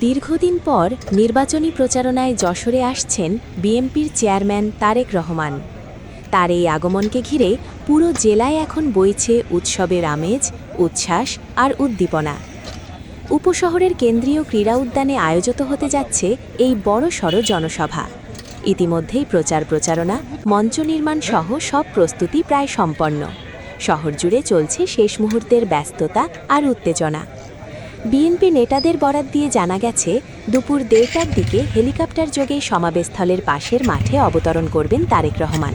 দীর্ঘদিন পর নির্বাচনী প্রচারণায় যশোরে আসছেন বিএনপির চেয়ারম্যান তারেক রহমান। তার এই আগমনকে ঘিরে পুরো জেলায় এখন বইছে উৎসবের আমেজ, উচ্ছ্বাস আর উদ্দীপনা। উপশহরের কেন্দ্রীয় ক্রীড়া উদ্যানে আয়োজিত হতে যাচ্ছে এই বড় সড় জনসভা। ইতিমধ্যেই প্রচার প্রচারণা, মঞ্চ নির্মাণ সহ সব প্রস্তুতি প্রায় সম্পন্ন। শহর জুড়ে চলছে শেষ মুহূর্তের ব্যস্ততা আর উত্তেজনা। বিএনপি নেতাদের বরাত দিয়ে জানা গেছে, দুপুর দেড়টার দিকে হেলিকপ্টার যোগে সমাবেশস্থলের পাশের মাঠে অবতরণ করবেন তারেক রহমান।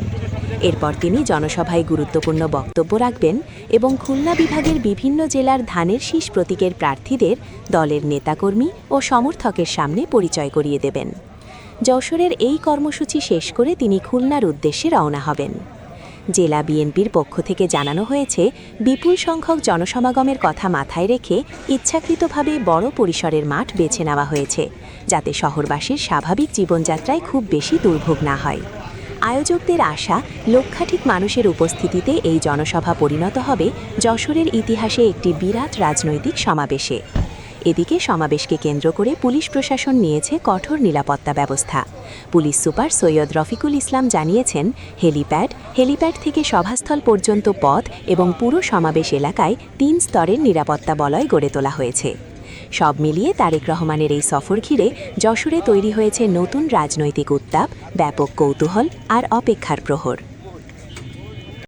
এরপর তিনি জনসভায় গুরুত্বপূর্ণ বক্তব্য রাখবেন এবং খুলনা বিভাগের বিভিন্ন জেলার ধানের শীষ প্রতীকের প্রার্থীদের দলের নেতাকর্মী ও সমর্থকের সামনে পরিচয় করিয়ে দেবেন। যশোরের এই কর্মসূচি শেষ করে তিনি খুলনার উদ্দেশ্যে রওনা হবেন। জেলা বিএনপির পক্ষ থেকে জানানো হয়েছে, বিপুল সংখ্যক জনসমাগমের কথা মাথায় রেখে ইচ্ছাকৃতভাবে বড় পরিসরের মাঠ বেছে নেওয়া হয়েছে, যাতে শহরবাসীর স্বাভাবিক জীবনযাত্রায় খুব বেশি দুর্ভোগ না হয়। আয়োজকদের আশা, লক্ষাধিক মানুষের উপস্থিতিতে এই জনসভা পরিণত হবে যশোরের ইতিহাসে একটি বিরাট রাজনৈতিক সমাবেশে। এদিকে সমাবেশকে কেন্দ্র করে পুলিশ প্রশাসন নিয়েছে কঠোর নিরাপত্তা ব্যবস্থা। পুলিশ সুপার সৈয়দ রফিকুল ইসলাম জানিয়েছেন, হেলিপ্যাড হেলিপ্যাড থেকে সভাস্থল পর্যন্ত পথ এবং পুরো সমাবেশ এলাকায় তিন স্তরের নিরাপত্তা বলয় গড়ে তোলা হয়েছে। সব মিলিয়ে তারেক রহমানের এই সফর ঘিরে যশোরে তৈরি হয়েছে নতুন রাজনৈতিক উত্তাপ, ব্যাপক কৌতূহল আর অপেক্ষার প্রহর।